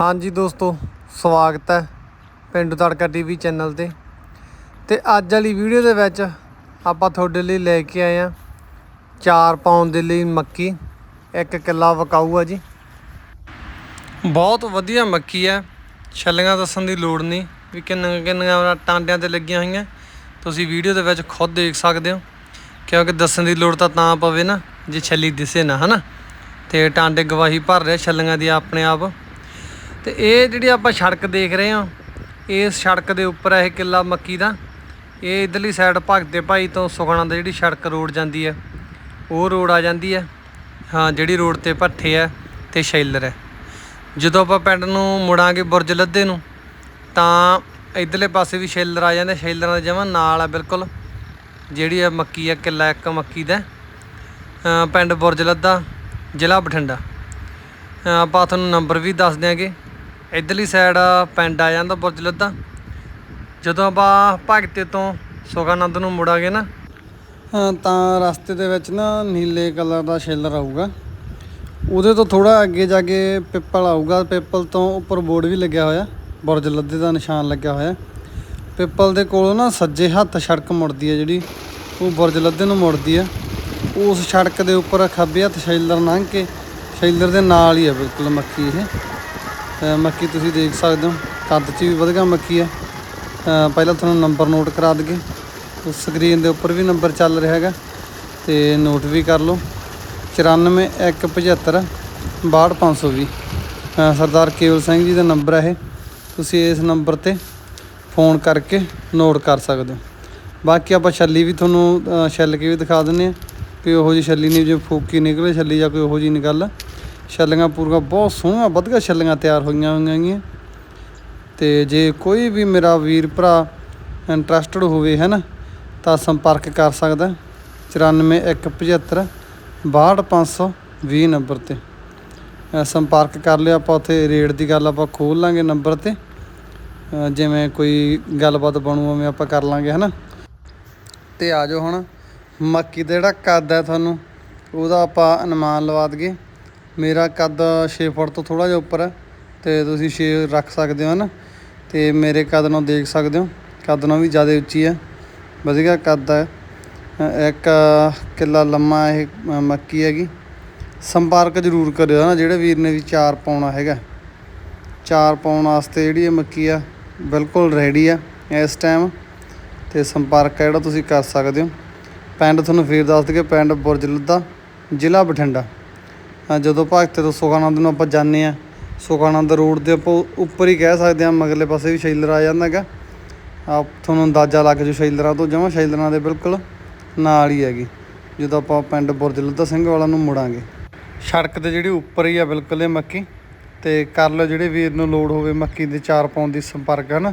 ਹਾਂਜੀ ਦੋਸਤੋ, ਸਵਾਗਤ ਹੈ ਪਿੰਡੂ ਤੜਕਾ ਟੀਵੀ ਚੈਨਲ ਤੇ। ਤੇ ਅੱਜ ਵਾਲੀ ਵੀਡੀਓ ਦੇ ਵਿੱਚ ਆਪਾਂ ਤੁਹਾਡੇ ਲਈ ਲੈ ਕੇ ਆਏ ਆ 4 ਪਾਉਣ ਦੇ ਲਈ ਮੱਕੀ, ਇੱਕ ਕਿੱਲਾ ਵਕਾਊ ਆ ਜੀ। ਬਹੁਤ ਵਧੀਆ ਮੱਕੀ ਹੈ, ਛੱਲੀਆਂ ਦੱਸਣ ਦੀ ਲੋੜ ਨਹੀਂ ਵੀ ਕਿੰਨੀਆਂ ਕਿੰਨੀਆਂ ਟਾਂਡਿਆਂ ਤੇ ਲੱਗੀਆਂ ਹੋਈਆਂ। ਤੁਸੀਂ ਵੀਡੀਓ ਦੇ ਵਿੱਚ ਖੁਦ ਦੇਖ ਸਕਦੇ ਹੋ, ਕਿਉਂਕਿ ਦੱਸਣ ਦੀ ਲੋੜ ਤਾਂ ਤਾਂ ਪਵੇ ਨਾ, ਜੇ ਛੱਲੀ ਦਿਸੇ ਨਾ, ਹਨਾ? ਤੇ ਟਾਂਡੇ ਗਵਾਹੀ ਭਰ ਰਿਹਾ ਛੱਲੀਆਂ ਦੀ ਆਪਣੇ ਆਪ। ਤੇ ਇਹ ਜਿਹੜੀ ਆਪਾਂ ਸੜਕ ਦੇਖ ਰਹੇ ਹਾਂ, ਇਸ ਸੜਕ ਦੇ ਉੱਪਰ ਇਹ ਕਿੱਲਾ ਮੱਕੀ ਦਾ। ਇਹ ਇਧਰਲੀ ਸਾਈਡ ਭਗਤੇ ਭਾਈ ਤੋਂ ਸੁਖਣਾ ਦੀ ਜਿਹੜੀ ਸੜਕ ਰੋਡ ਜਾਂਦੀ ਹੈ, ਉਹ ਰੋਡ ਆ ਜਾਂਦੀ ਹੈ। ਹਾਂ, ਜਿਹੜੀ ਰੋਡ ਤੇ ਭੱਠੇ ਹੈ ਤੇ ਸ਼ੈਲਰ ਹੈ। ਜਦੋਂ ਆਪਾਂ ਪਿੰਡ ਨੂੰ ਮੁੜਾਂਗੇ ਬੁਰਜ ਲੱਦੇ ਨੂੰ, ਤਾਂ ਇਧਰਲੇ ਪਾਸੇ ਵੀ ਸ਼ੈਲਰ ਆ ਜਾਂਦੇ, ਸ਼ੈਲਰਾਂ ਦੇ ਜਮਾਂ ਨਾਲ ਆ ਬਿਲਕੁਲ। ਜਿਹੜੀ ਆ ਮੱਕੀ ਆ, ਕਿੱਲਾ ਇੱਕ ਮੱਕੀ ਦਾ। ਪਿੰਡ ਬੁਰਜ ਲੱਦਾ ਜ਼ਿਲ੍ਹਾ ਬਠਿੰਡਾ। ਆਪਾਂ ਤੁਹਾਨੂੰ ਨੰਬਰ ਵੀ ਦੱਸ ਦਿਆਂਗੇ। ਇਧਰਲੀ ਸਾਈਡ ਪਿੰਡ ਆ ਜਾਂਦਾ ਬੁਰਜ ਲੱਦਾ ਜਦੋਂ ਆਪਾਂ ਭਗਤੇ ਤੋਂ ਸੁਖਾਨੰਦ ਨੂੰ ਮੁੜਾਂਗੇ ਨਾ ਤਾਂ ਰਸਤੇ ਦੇ ਵਿੱਚ ਨਾ ਨੀਲੇ ਕਲਰ ਦਾ ਸ਼ੈਲਰ ਆਊਗਾ ਉਹਦੇ ਤੋਂ ਥੋੜਾ ਅੱਗੇ ਜਾ ਕੇ ਪਿੱਪਲ ਆਊਗਾ। ਪਿੱਪਲ ਤੋਂ ਉੱਪਰ ਬੋਰਡ ਵੀ ਲੱਗਿਆ ਹੋਇਆ। ਬੁਰਜ ਲੱਦੇ ਦਾ ਨਿਸ਼ਾਨ ਲੱਗਿਆ ਹੋਇਆ। ਪਿੱਪਲ ਦੇ ਕੋਲੋਂ ਨਾ ਸੱਜੇ ਹੱਥ ਸੜਕ ਮੁੜਦੀ ਹੈ ਜਿਹੜੀ, ਉਹ ਬੁਰਜ ਲੱਦੇ ਨੂੰ ਮੁੜਦੀ ਹੈ। ਉਸ ਸੜਕ ਦੇ ਉੱਪਰ ਖੱਬੇ ਹੱਥ ਸ਼ੈਲਰ ਲੰਘ ਕੇ, ਸ਼ੈਲਰ ਦੇ ਨਾਲ ਹੀ ਹੈ ਬਿਲਕੁਲ ਮੱਕੀ ਇਹ। ਮੱਕੀ ਤੁਸੀਂ ਦੇਖ ਸਕਦੇ ਹੋ, ਕੱਦ 'ਚ ਵੀ ਵਧੀਆ ਮੱਕੀ ਹੈ। ਪਹਿਲਾਂ ਤੁਹਾਨੂੰ ਨੰਬਰ ਨੋਟ ਕਰਾ ਦਈਏ। ਉਸ ਸਕਰੀਨ ਦੇ ਉੱਪਰ ਵੀ ਨੰਬਰ ਚੱਲ ਰਿਹਾ ਹੈਗਾ, ਤੇ ਨੋਟ ਵੀ ਕਰ ਲਓ। 94175 62520 ਅਹ ਸਰਦਾਰ ਕੇਵਲ ਸਿੰਘ ਜੀ ਦਾ ਨੰਬਰ ਹੈ ਇਹ। ਤੁਸੀਂ ਇਸ ਨੰਬਰ ਤੇ ਫੋਨ ਕਰਕੇ ਨੋਟ ਕਰ ਸਕਦੇ ਹੋ। ਬਾਕੀ ਆਪਾਂ ਛੱਲੀ ਵੀ ਤੁਹਾਨੂੰ ਛੱਲ ਕੇ ਵੀ ਦਿਖਾ ਦਿੰਨੇ ਆ ਕਿ ਉਹੋ ਜੀ ਛੱਲੀ ਨਹੀਂ, ਜੇ ਫੂਕੀ ਨਿਕਲੇ, ਛੱਲੀ ਜਾਂ ਕੋਈ ਉਹੋ ਜੀ ਨਿਕਲ। ਛੱਲੀਆਂ ਪੂਰੀਆਂ ਬਹੁਤ ਸੋਹਣੀਆਂ, ਵਧੀਆ ਛੱਲੀਆਂ ਤਿਆਰ ਹੋਈਆਂ ਹੋਈਆਂ ਗੀਆਂ। ਤੇ ਜੇ ਕੋਈ ਵੀ ਮੇਰਾ ਵੀਰ ਭਰਾ ਇੰਟਰਸਟਡ ਹੋਵੇ ਹੈ ਨਾ ਤਾਂ ਸੰਪਰਕ ਕਰ ਸਕਦਾ। 94175 62520 ਨੰਬਰ ਤੇ। ਸੰਪਰਕ ਕਰ ਲਿਓ ਆਪਾਂ ਉੱਥੇ, ਰੇਟ ਦੀ ਗੱਲ ਆਪਾਂ ਖੋਲ ਲਾਂਗੇ ਨੰਬਰ ਤੇ। ਜਿਵੇਂ ਕੋਈ ਗੱਲਬਾਤ ਬਣੂ, ਉਵੇਂ ਆਪਾਂ ਕਰ ਲਾਂਗੇ ਹੈ ਨਾ ਤੇ ਆ ਜਾਓ ਹੁਣ, ਮੱਕੀ ਦਾ ਜਿਹੜਾ ਕੱਦ ਹੈ ਤੁਹਾਨੂੰ, ਉਹਦਾ ਆਪਾਂ ਅਨੁਮਾਨ ਲਵਾ ਦਈਏ। ਮੇਰਾ ਕੱਦ 6 ਫੁੱਟ ਤੋਂ ਥੋੜਾ ਜਿਹਾ ਉੱਪਰ ਹੈ ਤੇ ਤੁਸੀਂ 6 ਰੱਖ ਸਕਦੇ ਹੋ ਨਾ? ਤੇ ਮੇਰੇ ਕੱਦ ਨੂੰ ਦੇਖ ਸਕਦੇ ਹੋ, ਕੱਦ ਨੂੰ ਵੀ ਜ਼ਿਆਦਾ ਉੱਚੀ ਹੈ। ਵਧੀਆ ਕੱਦ ਹੈ। ਇੱਕ ਕਿੱਲਾ ਲੰਮਾ ਇਹ ਮੱਕੀ ਹੈਗੀ। ਸੰਪਰਕ ਜ਼ਰੂਰ ਕਰਿਓ ਨਾ? ਜਿਹੜੇ ਵੀਰ ਨੇ ਵੀ ਚਾਰ ਪਾਉਣਾ ਹੈਗਾ। ਚਾਰ ਪਾਉਣ ਵਾਸਤੇ ਜਿਹੜੀ ਇਹ ਮੱਕੀ ਆ, ਬਿਲਕੁਲ ਰੈਡੀ ਆ ਇਸ ਟਾਈਮ ਤੇ ਸੰਪਰਕ ਜਿਹੜਾ ਤੁਸੀਂ ਕਰ ਸਕਦੇ ਹੋ। ਪਿੰਡ ਤੁਹਾਨੂੰ ਫੇਰ ਦੱਸ ਦਈਏ, ਪਿੰਡ ਬੁਰਜ ਲੱਦਾ, ਜ਼ਿਲ੍ਹਾ ਬਠਿੰਡਾ। ਜਦੋਂ ਭਗਤੇ ਤੋਂ ਸੁਖਾਨੰਦ ਨੂੰ ਆਪਾਂ ਜਾਂਦੇ ਆ ਸੁਖਾਨੰਦ ਰੋਡ ਦੇ ਆਪਾਂ ਉੱਪਰ ਹੀ ਕਹਿ ਸਕਦੇ ਆ ਮਗਲੇ ਪਾਸੇ ਵੀ ਸ਼ੈਲਰ ਆ ਜਾਂਦਾ ਹੈਗਾ। ਆ ਤੁਹਾਨੂੰ ਅੰਦਾਜ਼ਾ ਲੱਗ ਜੂ ਸ਼ੈਲਰਾਂ ਤੋਂ, ਜਮਾਂ ਸ਼ੈਲਰਾਂ ਦੇ ਬਿਲਕੁਲ ਨਾਲ ਹੀ ਹੈਗੀ। ਜਦੋਂ ਆਪਾਂ ਪਿੰਡ ਬੁਰਜ ਲੱਦਾ ਸਿੰਘ ਵਾਲਾ ਨੂੰ ਮੁੜਾਂਗੇ। ਸੜਕ 'ਤੇ ਜਿਹੜੀ ਉੱਪਰ ਹੀ ਆ ਬਿਲਕੁਲ ਇਹ ਮੱਕੀ, ਤੇ ਕਰ ਲਓ ਜਿਹੜੇ ਵੀਰ ਨੂੰ ਲੋੜ ਹੋਵੇ ਮੱਕੀ ਦੇ ਚਾਰ ਪਾਉਣ ਦੀ ਸੰਪਰਕ ਹੈ ਨਾ